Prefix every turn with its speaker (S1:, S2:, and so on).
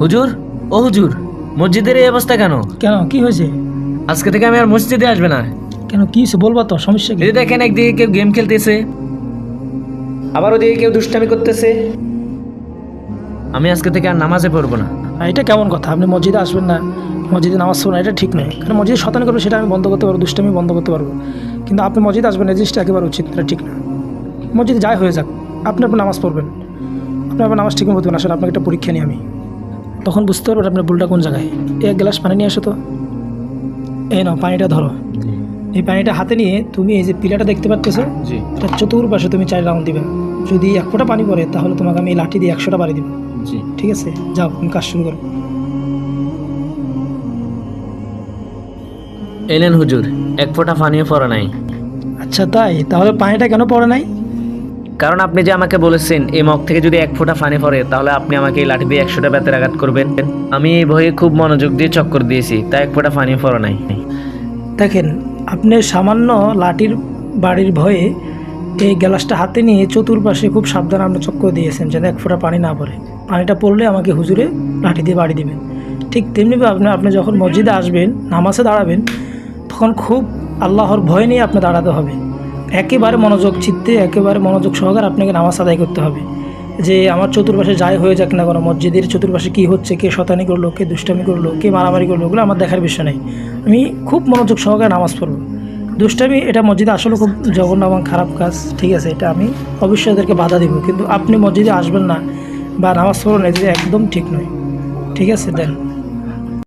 S1: হুজুর? ও হুজুর মসজিদের এই অবস্থা কেন?
S2: কেন? কি হয়েছে?
S1: আজকে থেকে আমি আর মসজিদে আসবে না।
S2: কেন কি বলবা তো সমস্যা কি?
S1: দেখেন একদিকে কেউ গেম খেলতেছে আবার ওদিকে কেউ দুষ্টামি করতেছে। আমি আজকে থেকে আর নামাজে পড়ব না।
S2: এটা কেমন কথা? আপনি মসজিদে আসবেন না মসজিদে নামাজ পড়বেন না, এটা ঠিক নয়। কারণ মসজিদে শতানি করব সেটা আমি বন্ধ করতে পারব দুষ্টামি বন্ধ করতে পারব। কিন্তু আপনি মসজিদে আসবেন না এই জিনিসটা একেবারে উচিত এটা ঠিক না। মসজিদে যাই হয়ে যাক আপনি আপনার নামাজ পড়বেন। আপনি আপনার নামাজ ঠিক মতো আসলে আপনাকে একটা পরীক্ষা নিই আমি। তখন বুঝতে পারবেন আপনার ভুলটা কোন জায়গায়। এক গ্লাস পানি নিয়ে আসো তো। এই নাও পানিটা ধরো। এই পানিটা হাতে নিয়ে তুমি এই যে পিলাটা দেখতে পাচ্ছ
S1: জি।
S2: এটা চতুর্পাশে তুমি চার রাউন্ড দিবে। যদি এক ফোঁটা পানি পড়ে তাহলে তোমাকে আমি লাঠি দিয়ে একশোটা বাড়ি দিব। ঠিক আছে? যাও তুমি কাজ শুরু করো।
S1: এলেন হুজুর এক ফোঁটা পানিও পড়া নাই।
S2: আচ্ছা তাই? তাহলে পানিটা কেন পড়ে নাই?
S1: কারণ আপনি যে আমাকে বলেছেন, এই মগ থেকে যদি এক ফোঁটা পানি পড়ে, তাহলে আপনি আমাকে এই লাঠি দিয়ে একশোটা বেতের আঘাত করবেন। আমি এই ভয়ে খুব মনোযোগ দিয়ে চক্কর দিয়েছি, তাই এক ফোঁটা পানি পড়া নাই।
S2: দেখেন, আপনি সামান্য লাঠির বাড়ির ভয়ে এই গ্লাসটা হাতে নিয়ে চতুর্পাশে খুব সাবধানে আপনি চক্কর দিয়েছেন, যেন এক ফোঁটা পানি না পড়ে। পানিটা পড়লে আমাকে হুজুরে লাঠি দিয়ে বাড়ি দিবেন। ঠিক তেমনিভাবে আপনি আপনি যখন মসজিদে আসবেন, নামাজে দাঁড়াবেন, তখন খুব আল্লাহর ভয় নিয়ে আপনি দাঁড়াতে হবে। একেবারে মনোযোগ চিত্তে, একেবারে মনোযোগ সহকারে আপনাকে নামাজ আদায় করতে হবে। যে আমার চতুর্পাশে যাই হয়ে যাক না কোনো, মসজিদের চতুর্পাশে কী হচ্ছে, কে শতানি করল, কে দুষ্টামি করল, কে মারামারি করল ওগুলো আমার দেখার বিষয় নেই। আমি খুব মনোযোগ সহকারে নামাজ পড়ব। দুষ্টামি, এটা মসজিদে আসলে খুব জঘন্য এবং খারাপ কাজ, ঠিক আছে, এটা আমি অবশ্যই এদেরকে বাধা দিব। কিন্তু আপনি মসজিদে আসবেন না বা নামাজ পড়বেন এটা একদম ঠিক নয়। ঠিক আছে, দেন।